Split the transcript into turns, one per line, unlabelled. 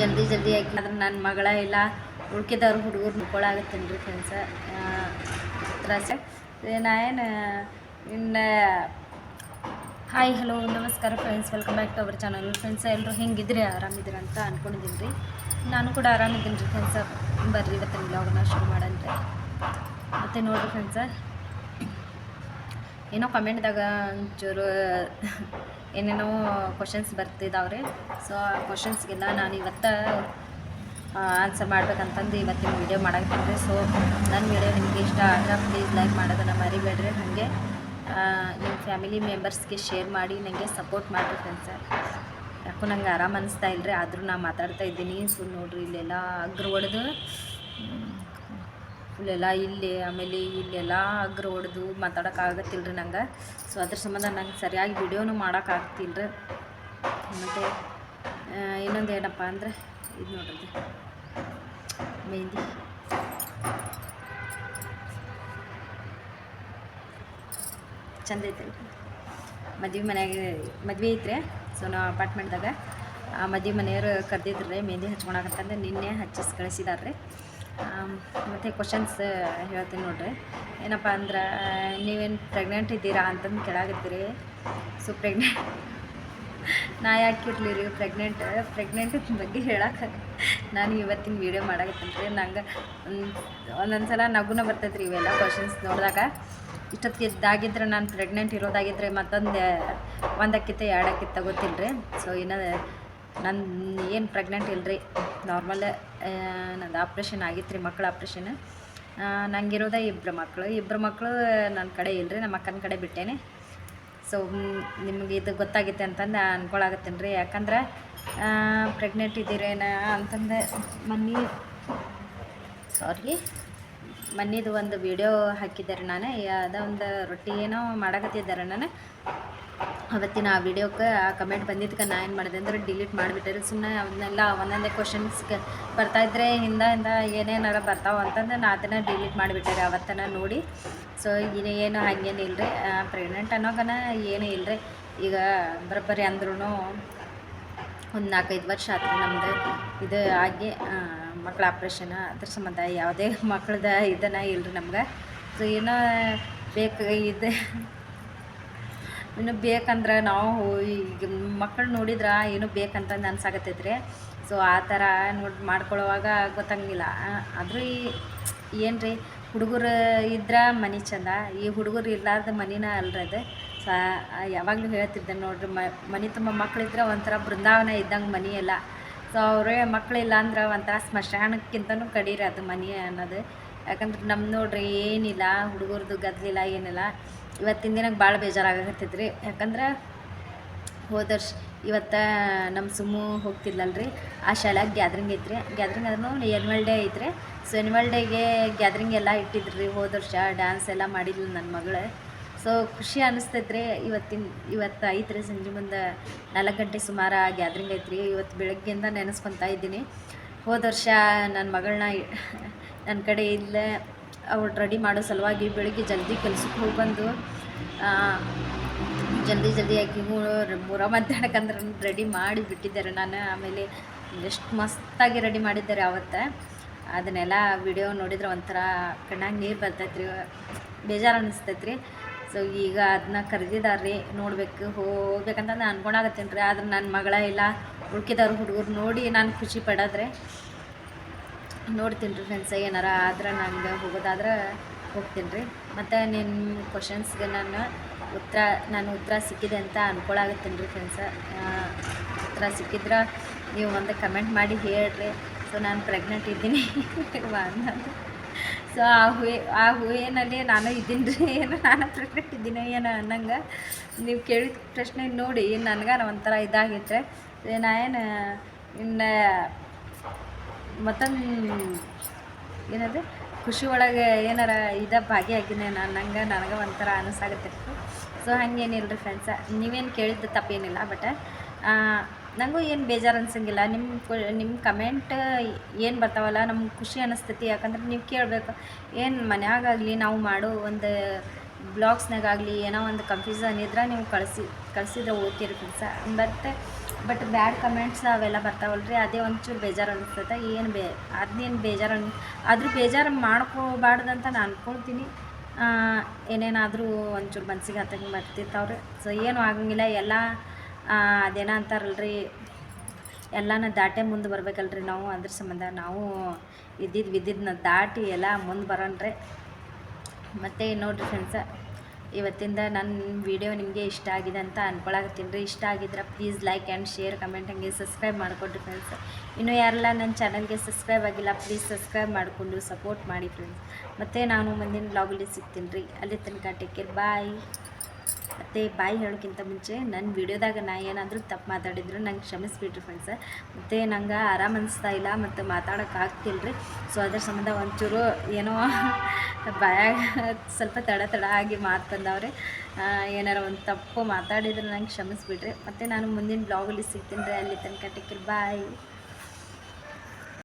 ಜಲ್ದಿ ಜಲ್ದಿ ಆಗಿ ಅದ್ರ ನನ್ನ ಮಗಳ ಇಲ್ಲ ಉಳ್ಕಿದವ್ರು ಹುಡುಗರು ಮುಕ್ಕೊಳಾಗತ್ತೇನೆ ರೀ ಕೆಲಸ ತ್ರಾಸ. ನಾ ಏನು ಇನ್ನು ಹಾಯ್, ಹಲೋ, ನಮಸ್ಕಾರ friends welcome back to our channel friends ಎಲ್ಲರೂ ಹೆಂಗಿದ್ರಿ? ಆರಾಮಿದ್ದೀರಿ ಅಂತ ಅಂದ್ಕೊಂಡಿದ್ದೀನಿ ರೀ ನಾನು ಕೂಡ ಆರಾಮಿದ್ದೀನಿ ರೀ ಫ್ರೆಂಡ್ಸ ಬರ್ರಿ ಇವತ್ತಿನ ಬ್ಲಾಗ್ನ ಶುರು ಮಾಡನ್ರಿ ಮತ್ತು ನೋಡಿರಿ ಫ್ರೆಂಡ್ಸ ಏನೋ ಕಮೆಂಟ್ದಾಗ ಒಂಚೂರು ಏನೇನೋ ಕ್ವಶನ್ಸ್ ಬರ್ತಿದ್ದಾವ್ರಿ ಸೊ ಆ ಕ್ವಶನ್ಸ್ಗೆಲ್ಲ ನಾನು ಇವತ್ತು ಆನ್ಸರ್ ಮಾಡ್ಬೇಕಂತಂದು ಇವತ್ತಿನ ವೀಡಿಯೋ ಮಾಡಾಕತ್ತೀನಿ. ರೀ ಸೊ ನನ್ನ ವೀಡಿಯೋ ನಿಮಗೆ ಇಷ್ಟ ಆದರೆ ಪ್ಲೀಸ್ ಲೈಕ್ ಮಾಡೋದನ್ನು ಮರಿಬೇಡ್ರಿ. ಹಾಗೆ ನಿಮ್ಮ ಫ್ಯಾಮಿಲಿ ಮೆಂಬರ್ಸ್ಗೆ ಶೇರ್ ಮಾಡಿ ನನಗೆ ಸಪೋರ್ಟ್ ಮಾಡಿರಿ ಸರ್ ಯಾಕೋ ನಂಗೆ ಆರಾಮ ಅನಿಸ್ತಾ ಇಲ್ಲರಿ ಆದರೂ ನಾನು ಮಾತಾಡ್ತಾ ಇದ್ದೀನಿ. ಸೊ ನೋಡ್ರಿ, ಇಲ್ಲೆಲ್ಲ ಅಗ್ರ ಹೊಡೆದು ಫುಲ್ಲೆಲ್ಲ ಇಲ್ಲಿ, ಆಮೇಲೆ ಇಲ್ಲೆಲ್ಲ ಅಗ್ರ ಹೊಡೆದು ಮಾತಾಡೋಕ್ಕಾಗತ್ತಿಲ್ರಿ ನಂಗೆ. ಸೊ ಅದ್ರ ಸಂಬಂಧ ನಂಗೆ ಸರಿಯಾಗಿ ವಿಡಿಯೋನು ಮಾಡೋಕ್ಕಾಗ್ತಿಲ್ಲ ರೀ ಮತ್ತು ಇನ್ನೊಂದು ಏನಪ್ಪ ಅಂದರೆ, ಇದು ನೋಡ್ರಿ. ಮೆಹಂದಿ. ಚಂದ ಐತೆ ಮದ್ವೆ ಮನೆಯಾಗ, ಮದ್ವೆ ಐತ್ರಿ. ಸೊ ನಾವು ಅಪಾರ್ಟ್ಮೆಂಟ್ದಾಗ ಆ ಮದ್ವೆ ಮನೆಯವರು ಕರೆದಿದ್ರು ರೀ ಮೆಹಂದಿ ಹಚ್ಕೊಳಕಂತಂದ್ರೆ ನಿನ್ನೆ ಹಚ್ಚಿಸಿ ಕಳಿಸಿದಾರೆ ರೀ ಮತ್ತು ಕ್ವಶನ್ಸ್ ಹೇಳ್ತೀನಿ ನೋಡ್ರಿ. ಏನಪ್ಪ ಅಂದ್ರೆ ನೀವೇನು ಪ್ರೆಗ್ನೆಂಟ್ ಇದ್ದೀರಾ ಅಂತಂದು ಕೇಳಾಕತ್ತೀರಿ. ಸೊ ಪ್ರೆಗ್ನೆಂಟ್ ನಾ ಯಾಕೆ ಇರಲಿ ರೀ ಪ್ರೆಗ್ನೆಂಟ್ ಪ್ರೆಗ್ನೆಂಟ್ ಬಗ್ಗೆ ಹೇಳಕ್ಕೆ ನಾನು ಇವತ್ತಿನ ವೀಡಿಯೋ ರೀ. ನಂಗೆ ಒಂದೊಂದು ಸಲ ನಗುನ ಬರ್ತೈತೆ ರೀ ಇವೆಲ್ಲ ಕ್ವಶನ್ಸ್ ನೋಡಿದಾಗ. ಇಷ್ಟೊತ್ತಿಗೆ ಇದ್ದಾಗಿದ್ರೆ ನಾನು ಪ್ರೆಗ್ನೆಂಟ್ ಇರೋದಾಗಿದ್ದರೆ ಮತ್ತೊಂದು ಒಂದಕ್ಕಿಂತ ಎರಡಕ್ಕಿಂತ ಗೊತ್ತಿಲ್ಲ ರೀ ಸೊ ಇನ್ನು ನನ್ನ ಏನು ಪ್ರೆಗ್ನೆಂಟ್ ಇಲ್ಲರಿ ನಾರ್ಮಲ್ ನಂದು ಆಪ್ರೇಷನ್ ಆಗಿತ್ತು ರೀ ಮಕ್ಕಳ ಆಪ್ರೇಷನ್ ನಂಗಿರೋದ ಇಬ್ಬರು ಮಕ್ಕಳು ಇಬ್ಬರು ಮಕ್ಕಳು ನನ್ನ ಕಡೆ ಇಲ್ಲರಿ ನಮ್ಮ ಅಕ್ಕನ ಕಡೆ ಬಿಟ್ಟೇನೆ. ಸೊ ನಿಮಗೆ ಇದು ಗೊತ್ತಾಗಿತ್ತೆ ಅಂತಂದು ಅನ್ಕೊಳಾಗತ್ತೇನೆ ರೀ ಯಾಕಂದ್ರೆ ಪ್ರೆಗ್ನೆಂಟ್ ಇದ್ದೀರೇನ ಅಂತಂದು ಮನ್ನಿ ಸಾರಿ ಮನ್ನಿದು ಒಂದು ವಿಡಿಯೋ ಹಾಕಿದ್ದಾರೆ ನಾನು. ಯಾವುದೋ ಒಂದು ರೊಟ್ಟಿ ಏನೋ ಮಾಡಕತ್ತಿದ್ದಾರೆ ನಾನು. ಅವತ್ತಿನ ಆ ವಿಡಿಯೋಕ್ಕೆ ಆ ಕಮೆಂಟ್ ಬಂದಿದ್ದಕ್ಕೆ ನಾ ಏನು ಮಾಡಿದೆ ಅಂದ್ರೆ ಡಿಲೀಟ್ ಮಾಡಿಬಿಟ್ಟೆ. ಸುಮ್ಮನೆ ಅವನ್ನೆಲ್ಲ ಒಂದೊಂದೇ ಕ್ವಶನ್ಸ್ಗೆ ಬರ್ತಾಯಿದ್ರೆ ಹಿಂದೆ ಹಿಂದ ಏನೇನಾರ ಬರ್ತಾವ ಅಂತಂದು ನಾ ಅದನ್ನು ಡಿಲೀಟ್ ಮಾಡಿಬಿಟ್ಟೆ ಅವತ್ತನ ನೋಡಿ. ಸೊ ಈಗ ಏನು ಹಂಗೇನು ಇಲ್ಲರಿ ಪ್ರೆಗ್ನೆಂಟ್ ಅನ್ನೋಗನ ಏನೂ ಇಲ್ಲರಿ ಈಗ ಬರೋಬ್ಬರಿ ಅಂದ್ರೂ ಒಂದು ನಾಲ್ಕೈದು ವರ್ಷ ಆಯ್ತು ನಮ್ಮದು ಇದು ಆಗಿ ಮಕ್ಕಳ ಆಪ್ರೇಷನ್ ಅದ್ರ ಸಂಬಂಧ ಯಾವುದೇ ಮಕ್ಕಳದ ಇದನ್ನ ಇಲ್ಲರಿ ನಮ್ಗೆ. ಸೊ ಏನೋ ಬೇಕು, ಇದು ಇನ್ನು ಬೇಕಂದ್ರೆ ನಾವು ಈಗ ಮಕ್ಕಳು ನೋಡಿದ್ರೆ ಏನು ಬೇಕಂತಂದು ಅನ್ಸಾಕತ್ತೈತೆ ರೀ ಸೊ ಆ ಥರ ನೋಡಿ ಮಾಡ್ಕೊಳ್ಳೋವಾಗ ಗೊತ್ತಂಗಿಲ್ಲ ಆದರೂ ಈ ಏನು ರೀ ಹುಡುಗರು ಇದ್ರೆ ಮನೆ ಚಂದ. ಈ ಹುಡುಗರು ಇರ್ಲಾರ್ದ ಅಲ್ರಿ ಅದು. ಸ ಯಾವಾಗಲೂ ಹೇಳ್ತಿದ್ದೆ ನೋಡ್ರಿ ಮನೆ ತುಂಬ ಮಕ್ಕಳಿದ್ರೆ ಒಂಥರ ಬೃಂದಾವನ ಇದ್ದಂಗೆ ಮನೆ ಸೊ ಅವರೇ ಮಕ್ಕಳಿಲ್ಲ ಅಂದ್ರೆ ಒಂಥರ ಸ್ಮಶಾನಕ್ಕಿಂತನೂ ಕಡೀರಿ ಅದು ಮನೆ ಅನ್ನೋದು. ಯಾಕಂದ್ರೆ ನಮ್ಮ ನೋಡ್ರಿ ಏನಿಲ್ಲ, ಹುಡುಗರದು ಗದ್ದಲಿಲ್ಲ ಏನಿಲ್ಲ. ಇವತ್ತಿನ ದಿನಕ್ಕೆ ಭಾಳ ಬೇಜಾರಾಗತ್ತೈತ್ರಿ ಯಾಕಂದ್ರೆ ಹೋದ ವರ್ಷ ಇವತ್ತು ನಮ್ಮ ಸುಮ್ಮು ಹೋಗ್ತಿದ್ಲಲ್ರಿ. ಆ ಶಾಲ್ಯಾಗ ಗ್ಯಾದ್ರಿಂಗ್ ಐತ್ರಿ. ಗ್ಯಾದ್ರಿಂಗ್ ಅದನ್ನು ಎನ್ವಲ್ ಡೇ ಐತ್ರಿ. ಸೊ ಎನ್ವಲ್ ಡೇಗೆ ಗ್ಯಾದ್ರಿಂಗ್ ಎಲ್ಲ ಇಟ್ಟಿದ್ರು. ರೀ ಹೋದ ವರ್ಷ ಡ್ಯಾನ್ಸ್ ಎಲ್ಲ ಮಾಡಿದ್ಲು ನನ್ನ ಮಗಳು. ಸೊ ಖುಷಿ ಅನಿಸ್ತೈತ್ರಿ. ಇವತ್ತಿನ, ಇವತ್ತು ಐತ್ರಿ ಸಂಜೆ ಮುಂದೆ ನಾಲ್ಕು ಗಂಟೆ ಸುಮಾರು ಗ್ಯಾದ್ರಿಂಗ್ ಐತ್ರಿ. ಇವತ್ತು ಬೆಳಗ್ಗೆಯಿಂದ ನೆನೆಸ್ಕೊತಾ ಇದ್ದೀನಿ. ಹೋದ ವರ್ಷ ನನ್ನ ಮಗಳನ್ನ ನನ್ನ ಕಡೆ ಇಲ್ಲೇ, ಅವ್ರು ರೆಡಿ ಮಾಡೋ ಸಲುವಾಗಿ ಬೆಳಿಗ್ಗೆ ಜಲ್ದಿ ಕೆಲ್ಸಕ್ಕೆ ಹೋಗಿ ಬಂದು ಜಲ್ದಿ ಜಲ್ದಿ ಆಕಿ ಮೂರ ಮಧ್ಯಾಹ್ನಕ್ಕಂದ್ರೆ ರೆಡಿ ಮಾಡಿ ಬಿಟ್ಟಿದ್ದಾರೆ ನಾನು. ಆಮೇಲೆ ಎಷ್ಟು ಮಸ್ತಾಗಿ ರೆಡಿ ಮಾಡಿದ್ದಾರೆ ಅವತ್ತು. ಅದನ್ನೆಲ್ಲ ವಿಡಿಯೋ ನೋಡಿದ್ರೆ ಒಂಥರ ಕಣ್ಣಾಗ ನೀರು ಬರ್ತೈತ್ರಿ, ಬೇಜಾರು ಅನಿಸ್ತೈತ್ರಿ. ಸೊ ಈಗ ಅದನ್ನ ಕರೆದಿದ್ದಾರೆ ನೋಡಬೇಕು, ಹೋಗ್ಬೇಕಂತ ನಾನು ಅನ್ಕೊಳಾಗತ್ತೇನೆ ರೀ ಆದ್ರೆ ನನ್ನ ಮಗಳ ಇಲ್ಲ ಉಳ್ಕಿದವ್ರು ಹುಡುಗರು ನೋಡಿ ನಾನು ಖುಷಿ ಪಡೋದ್ರೆ ನೋಡ್ತೀನಿ ರೀ ಫ್ರೆಂಡ್ಸ್ ಏನಾರ ಆದ್ರೆ ನಂಗೆ ಹೋಗೋದಾದ್ರೆ ಹೋಗ್ತೀನಿ ರೀ. ಮತ್ತು ನಿಮ್ಮ ಕ್ವಶನ್ಸ್ಗೆ ನಾನು ಉತ್ತರ ನಾನು ಉತ್ತರ ಸಿಕ್ಕಿದೆ ಅಂತ ಅನ್ಕೊಳಾಗತ್ತೀನಿ ರೀ ಫ್ರೆಂಡ್ಸ ಉತ್ತರ ಸಿಕ್ಕಿದ್ರೆ ನೀವು ಒಂದು ಕಮೆಂಟ್ ಮಾಡಿ ಹೇಳ್ರಿ. ಸೊ ನಾನು ಪ್ರೆಗ್ನೆಂಟ್ ಇದ್ದೀನಿ. ಅನ್ನೋದು ಸೊ ಆ ಹೂವೆ ಆ ಹೂವಿನಲ್ಲಿ ನಾನು ಇದ್ದೀನಿ ರೀ. ಏನು ನಾನು ಪ್ರೆಗ್ನೆಂಟ್ ಇದ್ದೀನಿ, ಏನೋ ಅನ್ನಂಗೆ. ನೀವು ಕೇಳಿದ ಪ್ರಶ್ನೆ ನೋಡಿ, ನನಗಾರ ಒಂಥರ ಇದಾಗೈತೆ ನಾ ಏನು ಇನ್ನು ಮತ್ತೊಂದು ಏನದು? ಖುಷಿ ಒಳಗೆ ಏನಾರ ಇದ ಭಾಗಿಯಾಗಿನೇ ನಾನು ನಂಗೆ ನನಗೆ ಒಂಥರ ಅನಿಸಾಗತ್ತಿತ್ತು. ಸೊ ಹಂಗೇನಿಲ್ಲ ರೀ ಫ್ರೆಂಡ್ಸ ನೀವೇನು ಕೇಳಿದ್ದು ತಪ್ಪೇನಿಲ್ಲ ಬಟ್ ನನಗೂ ಏನು ಬೇಜಾರು ಅನ್ಸಂಗಿಲ್ಲ. ನಿಮ್ಮ ನಿಮ್ಮ ಕಮೆಂಟ್ ಏನು ಬರ್ತಾವಲ್ಲ, ನಮ್ಗೆ ಖುಷಿ ಅನಿಸ್ತೈತಿ. ಯಾಕಂದ್ರೆ ನೀವು ಕೇಳಬೇಕು, ಏನು ಮನ್ಯಾಗಾಗಲಿ ನಾವು ಮಾಡೋ ಒಂದು ಬ್ಲಾಗ್ಸ್ನಾಗಾಗಲಿ ಏನೋ ಒಂದು ಕನ್ಫ್ಯೂಸನ್ ಇದ್ರೆ ನೀವು ಕಳಿಸಿ, ಕಳಿಸಿದ್ರೆ ಓಕೆ ರೀ sir. But but bad comments ಅವೆಲ್ಲ ಬರ್ತಾವಲ್ರಿ, ಅದೇ ಒಂಚೂರು ಬೇಜಾರು ಅನಿಸ್ತದೆ ಏನು ಬೇ ಅದನ್ನೇನು ಬೇಜಾರು ಅನ್, ಆದರೂ ಬೇಜಾರು ಮಾಡ್ಕೋಬಾರ್ದಂತ ನಾನು ಅಂದ್ಕೊಳ್ತೀನಿ ಏನೇನಾದರೂ ಒಂಚೂರು ಮನ್ಸಿಗೆ ಹತ್ತಂಗೆ ಬರ್ತಿರ್ತಾವ್ರಿ. ಸೊ ಏನು ಆಗಂಗಿಲ್ಲ. ಎಲ್ಲ ಅದೇನೋ ಅಂತಾರಲ್ರಿ. ಎಲ್ಲನ ದಾಟೇ ಮುಂದೆ ಬರಬೇಕಲ್ರಿ ನಾವು. ಅದ್ರ ಸಂಬಂಧ ನಾವು ಇದ್ದಿದ್ದು ಬಿದ್ದಿದ್ದನ್ನ ದಾಟಿ ಎಲ್ಲ ಮುಂದೆ ಬರೋಣ್ರಿ. ಮತ್ತು ನೋಡಿರಿ ಫ್ರೆಂಡ್ಸ ಇವತ್ತಿಂದ ನನ್ನ ವಿಡಿಯೋ ನಿಮಗೆ ಇಷ್ಟ ಆಗಿದೆ ಅಂತ ಅನ್ಕೊಳಕತ್ತೀನಿ ರೀ. ಇಷ್ಟ ಆಗಿದ್ರೆ please like and share comment ಹಂಗೆ ಸಬ್ಸ್ಕ್ರೈಬ್ ಮಾಡಿಕೊಡ್ರಿ ಫ್ರೆಂಡ್ಸ್ ಇನ್ನೂ ಯಾರೆಲ್ಲ ನನ್ನ ಚಾನಲ್ಗೆ ಸಬ್ಸ್ಕ್ರೈಬ್ ಆಗಿಲ್ಲ ಪ್ಲೀಸ್ ಸಬ್ಸ್ಕ್ರೈಬ್ ಮಾಡಿಕೊಂಡು ಸಪೋರ್ಟ್ ಮಾಡಿ ಫ್ರೆಂಡ್ಸ್ ಮತ್ತು ನಾನು ಮುಂದಿನ ಬ್ಲಾಗಲ್ಲಿ ಸಿಗ್ತೀನಿ ರೀ. ಅಲ್ಲಿ ತನಕ ಟೇಕ್ ಕೇರ್ ಬಾಯ್ ಮತ್ತು ಬಾಯಿ ಹೇಳೋಕ್ಕಿಂತ ಮುಂಚೆ ನನ್ನ ವಿಡಿಯೋದಾಗ ನಾ ಏನಾದರೂ ತಪ್ಪು ಮಾತಾಡಿದ್ರು ನಂಗೆ ಕ್ಷಮಿಸ್ಬಿಟ್ರಿ ಫ್ರೆಂಡ್ಸ್ ಮತ್ತು ನಂಗೆ ಆರಾಮ ಅನಿಸ್ತಾ ಇಲ್ಲ ಮತ್ತು ಮಾತಾಡೋಕೆ ಆಗ್ತಿಲ್ಲ ರೀ ಸೊ ಅದ್ರ ಸಂಬಂಧ ಒಂಚೂರು ಏನೋ ಬಾಯಾಗ ಸ್ವಲ್ಪ ತಡ ತಡ ಆಗಿ ಮಾತು ಬಂದವ್ರೆ. ಏನಾರ ಒಂದು ತಪ್ಪು ಮಾತಾಡಿದ್ರೆ ನಂಗೆ ಕ್ಷಮಿಸ್ಬಿಡ್ರಿ ಮತ್ತು ನಾನು ಮುಂದಿನ ಬ್ಲಾಗಲ್ಲಿ ಸಿಗ್ತೀನಿ ರೀ. ಅಲ್ಲಿ ತನಕ ಟೇಕ್ ಬಾಯ್